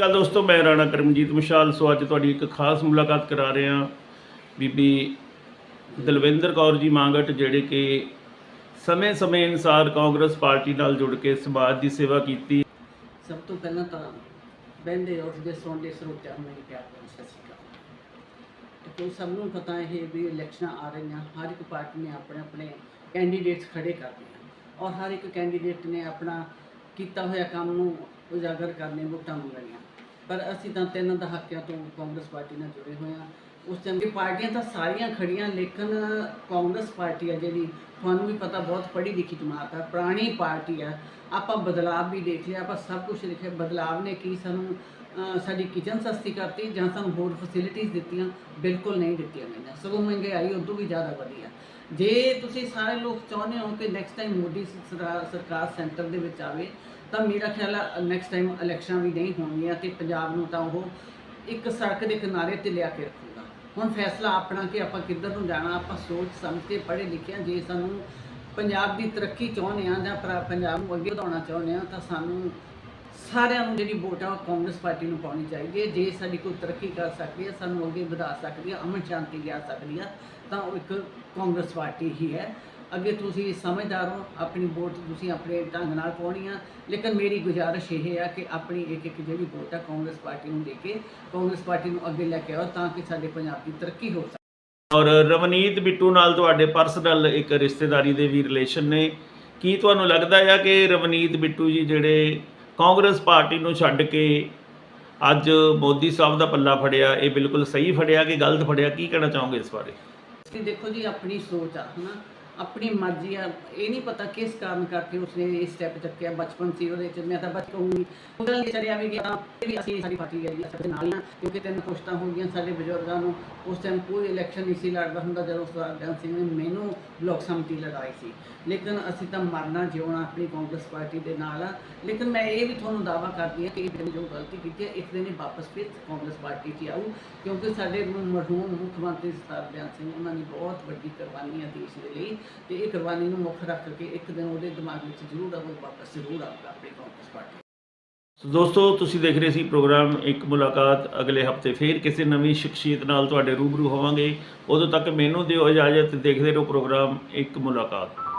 ਕੱਲ ਦੋਸਤੋ, ਮੈਂ ਰਾਣਾ ਕਰਮਜੀਤ ਵਿਸ਼ਾਲ ਸੋ ਅੱਜ ਤੁਹਾਡੀ ਇੱਕ ਖਾਸ ਮੁਲਾਕਾਤ ਕਰਾ ਰਹੇ। ਹਾਂ ਬੀਬੀ ਦਲਵਿੰਦਰ ਕੌਰ ਜੀ ਮੰਗਟ, ਜਿਹੜੇ ਕਿ ਸਮੇਂ-ਸਮੇਂ ਅਨੁਸਾਰ ਕਾਂਗਰਸ ਪਾਰਟੀ ਨਾਲ ਜੁੜ ਕੇ ਸਮਾਜ ਦੀ ਸੇਵਾ ਕੀਤੀ। ਸਭ ਤੋਂ ਪਹਿਲਾਂ ਤਾਂ ਬਹਿੰਦੇ ਉੱਠਦੇ, ਸੌਂਦੇ, ਸਰੋਤਿਆਂ ਨੂੰ ਮੇਰੀ ਪਿਆਰ ਭਰੀ ਸਤਿ ਸ਼੍ਰੀ ਅਕਾਲ। ਤੇ ਸਭ ਨੂੰ ਪਤਾ ਹੈ ਵੀ ਇਲੈਕਸ਼ਨਾਂ ਆ ਰਹੀਆਂ, ਹਰ ਇੱਕ ਪਾਰਟੀ ਨੇ ਆਪਣੇ ਆਪਣੇ ਕੈਂਡੀਡੇਟਸ ਖੜੇ ਕਰਨੇ ਹਨ। ਔਰ ਹਰ ਇੱਕ ਕੈਂਡੀਡੇਟ ਨੇ ਆਪਣਾ ਕੀਤਾ ਹੋਇਆ ਕੰਮ ਨੂੰ ਉਜਾਗਰ ਕਰਨੇ, ਵੋਟਾਂ ਮੰਗਣੀਆਂ। ਪਰ ਅਸੀਂ ਤਾਂ ਤਿੰਨ ਦਹਾਕਿਆਂ ਤੋਂ ਕਾਂਗਰਸ ਪਾਰਟੀ ਨਾਲ ਜੁੜੇ ਹੋਏ ਹਾਂ। ਉਸ ਟਾਈਮ ਦੀ ਪਾਰਟੀਆਂ ਤਾਂ ਸਾਰੀਆਂ ਖੜੀਆਂ, ਲੇਕਿਨ ਕਾਂਗਰਸ ਪਾਰਟੀ ਆ ਜਿਹੜੀ, ਤੁਹਾਨੂੰ ਵੀ ਪਤਾ ਬਹੁਤ ਪੜ੍ਹੀ ਲਿਖੀ ਜਮਾਤ ਆ, ਪੁਰਾਣੀ ਪਾਰਟੀ ਆ। ਆਪਾਂ ਬਦਲਾਵ ਵੀ ਦੇਖ ਲਿਆ, ਆਪਾਂ ਸਭ ਕੁਝ ਦੇਖਿਆ, ਬਦਲਾਵ ਨੇ ਕੀ ਸਾਨੂੰ ਸਾਡੀ ਕਿਚਨ ਸਸਤੀ ਕਰਤੀ, ਜਾਂ ਸਾਨੂੰ ਹੋਰ ਫੈਸਿਲਿਟੀਆਂ ਦਿੱਤੀਆਂ, ਬਿਲਕੁਲ ਨਹੀਂ ਦਿੱਤੀਆਂ ਗਈਆਂ। ਸਗੋਂ ਮਹਿੰਗਾਈ ਉਦੋਂ ਵੀ ਜ਼ਿਆਦਾ ਵਧੀ ਆ। ਜੇ ਤੁਸੀਂ ਸਾਰੇ ਲੋਕ ਚਾਹੁੰਦੇ ਹੋ ਕਿ ਨੈਕਸਟ ਟਾਈਮ ਮੋਦੀ ਸਰਕਾਰ ਸੈਂਟਰ ਦੇ ਵਿੱਚ ਆਵੇ, ਤਾਂ ਮੇਰਾ ਖਿਆਲ ਆ ਨੈਕਸਟ ਟਾਈਮ ਇਲੈਕਸ਼ਨ ਵੀ ਨਹੀਂ ਹੋਣਗੀਆਂ ਤੇ ਪੰਜਾਬ ਨੂੰ ਤਾਂ ਉਹ ਇੱਕ ਸੜਕ ਦੇ ਕਿਨਾਰੇ ਤੇ ਲਿਆ ਕੇ ਰੱਖੂਗਾ ਹੁਣ ਫੈਸਲਾ ਆਪਣਾ ਕਿ ਆਪਾਂ ਕਿੱਧਰ ਨੂੰ ਜਾਣਾ, ਆਪਾਂ ਸੋਚ ਸਮਝ ਕੇ ਪੜ੍ਹੇ ਲਿਖੇ ਹਾਂ। ਜੇ ਸਾਨੂੰ ਪੰਜਾਬ ਦੀ ਤਰੱਕੀ ਚਾਹੁੰਦੇ ਆ ਜਾਂ ਪੰਜਾਬ ਨੂੰ ਅੱਗੇ ਵਧਾਉਣਾ ਚਾਹੁੰਦੇ ਆ ਤਾਂ ਸਾਨੂੰ ਸਾਰਿਆਂ ਨੂੰ ਜਿਹੜੀ ਵੋਟ ਆ ਉਹ ਕਾਂਗਰਸ ਪਾਰਟੀ ਨੂੰ ਪਾਉਣੀ ਚਾਹੀਦੀ ਹੈ। ਜੇ ਸਾਡੀ ਕੋਈ ਤਰੱਕੀ ਕਰ ਸਕਦੀ ਹੈ, ਸਾਨੂੰ ਅੱਗੇ ਵਧਾ ਸਕਦੀ ਹੈ, ਅਮਨ ਸ਼ਾਂਤੀ ਲਿਆ ਸਕਦੀ ਹੈ, ਤਾਂ ਉਹ ਇੱਕ ਕਾਂਗਰਸ ਪਾਰਟੀ ਹੀ ਹੈ। ਅੱਗੇ ਤੁਸੀਂ ਸਮਝਦਾਰ ਹੋ ਆਪਣੀ ਵੋਟ ਤੁਸੀਂ ਆਪਣੇ ਢੰਗ ਨਾਲ ਪਾਉਣੀ ਆ। ਲੇਕਿਨ ਮੇਰੀ ਗੁਜ਼ਾਰਿਸ਼ ਇਹ ਹੈ ਕਿ ਆਪਣੀ ਇੱਕ ਇੱਕ ਜਿਹੜੀ ਵੋਟ ਆ ਕਾਂਗਰਸ ਪਾਰਟੀ ਨੂੰ ਦੇ ਕੇ ਕਾਂਗਰਸ ਪਾਰਟੀ ਨੂੰ ਅੱਗੇ ਲੈ ਕੇ ਆਓ ਤਾਂ ਕਿ ਸਾਡੇ ਪੰਜਾਬ ਦੀ ਤਰੱਕੀ ਹੋ ਸਕੇ। ਔਰ ਰਵਨੀਤ ਬਿੱਟੂ ਨਾਲ ਤੁਹਾਡੇ ਪਰਸਨਲ ਇੱਕ ਰਿਸ਼ਤੇਦਾਰੀ ਦੇ ਵੀ ਰਿਲੇਸ਼ਨ ਨੇ। ਕੀ ਤੁਹਾਨੂੰ ਲੱਗਦਾ ਹੈ ਕਿ ਰਵਨੀਤ ਬਿੱਟੂ ਜੀ ਜਿਹੜੇ ਕਾਂਗਰਸ ਪਾਰਟੀ ਨੂੰ ਛੱਡ ਕੇ ਅੱਜ ਮੋਦੀ ਸਾਹਿਬ ਦਾ ਪੱਲਾ ਫੜਿਆ ਇਹ ਬਿਲਕੁਲ ਸਹੀ ਫੜਿਆ ਕਿ ਗਲਤ ਫੜਿਆ? ਕੀ ਕਹਿਣਾ ਚਾਹੋਗੇ ਇਸ ਬਾਰੇ? ਦੇਖੋ ਜੀ ਆਪਣੀ ਸੋਚ ਆ ਹਨਾ? ਆਪਣੀ ਮਰਜ਼ੀ ਆ। ਇਹ ਨਹੀਂ ਪਤਾ ਕਿਸ ਕਾਰਨ ਕਰਕੇ ਉਸਨੇ ਇਹ ਸਟੈਪ ਚੱਕਿਆ। ਬਚਪਨ ਸੀ ਉਹਦੇ ਚ। ਮੈਂ ਤਾਂ ਬਚ ਕਹੂੰਗੀ ਉਹਦਾ ਲਈ ਵੀ ਗਿਆ ਵੀ ਅਸੀਂ ਸਾਡੀ ਪਾਰਟੀ ਹੈ ਜੀ ਸਾਡੇ ਨਾਲ ਹੀ। ਕਿਉਂਕਿ ਤਿੰਨ ਪੁਸ਼ਤਾਂ ਹੋ ਗਈਆਂ ਸਾਡੇ ਬਜ਼ੁਰਗਾਂ ਨੂੰ। ਉਸ ਟਾਈਮ ਕੋਈ ਇਲੈਕਸ਼ਨ ਨਹੀਂ ਸੀ ਲੜਦਾ ਹੁੰਦਾ ਜਦੋਂ ਸਰਦਾਰ ਬੇਅੰਤ ਸਿੰਘ ਨੇ ਮੈਨੂੰ ਬਲੋਕ ਸੰਮਤੀ ਲੜਾਈ ਸੀ। ਲੇਕਿਨ ਅਸੀਂ ਤਾਂ ਮਰਨਾ ਜਿਉਣਾ ਆਪਣੀ ਕਾਂਗਰਸ ਪਾਰਟੀ ਦੇ ਨਾਲ ਆ। ਲੇਕਿਨ ਮੈਂ ਇਹ ਵੀ ਤੁਹਾਨੂੰ ਦਾਵਾ ਕਰਦੀ ਹਾਂ ਕਿ ਇਹ ਦਿਨ ਜੋ ਗਲਤੀ ਕੀਤੀ ਹੈ ਇੱਕ ਦਿਨ ਇਹ ਵਾਪਸ ਫਿਰ ਕਾਂਗਰਸ ਪਾਰਟੀ 'ਚ ਆਊ। ਕਿਉਂਕਿ ਸਾਡੇ ਮਰਹੂਮ ਮੁੱਖ ਮੰਤਰੀ ਸਰਦਾਰ ਬੇਅੰਤ ਸਿੰਘ ਉਹਨਾਂ ਨੇ ਬਹੁਤ ਵੱਡੀ ਕੁਰਬਾਨੀ ਆ ਦੇਸ਼ ਦੇ ਲਈ। ਤੇ ਇਹ ਕੁਰਬਾਨੀ ਨੂੰ ਮੁੱਖ ਰੱਖ ਕੇ ਇੱਕ ਦਿਨ ਉਹਦੇ ਦਿਮਾਗ ਵਿੱਚ ਜ਼ਰੂਰ ਆਊ ਵਾਪਸ ਜ਼ਰੂਰ ਆਊਗਾ ਆਪਣੀ ਕਾਂਗਰਸ ਪਾਰਟੀ ਸੋ ਦੋਸਤੋ, ਤੁਸੀਂ ਦੇਖ ਰਹੇ ਸੀ ਪ੍ਰੋਗਰਾਮ ਇੱਕ ਮੁਲਾਕਾਤ, ਅਗਲੇ ਹਫ਼ਤੇ ਫੇਰ ਕਿਸੇ ਨਵੀਂ ਸ਼ਖਸੀਅਤ ਨਾਲ ਤੁਹਾਡੇ ਰੂਬਰੂ ਹੋਵਾਂਗੇ। ਉਦੋਂ ਤੱਕ ਮੈਨੂੰ ਦਿਓ ਇਜਾਜ਼ਤ, ਦੇਖਦੇ ਰਹੋ ਪ੍ਰੋਗਰਾਮ ਇੱਕ ਮੁਲਾਕਾਤ।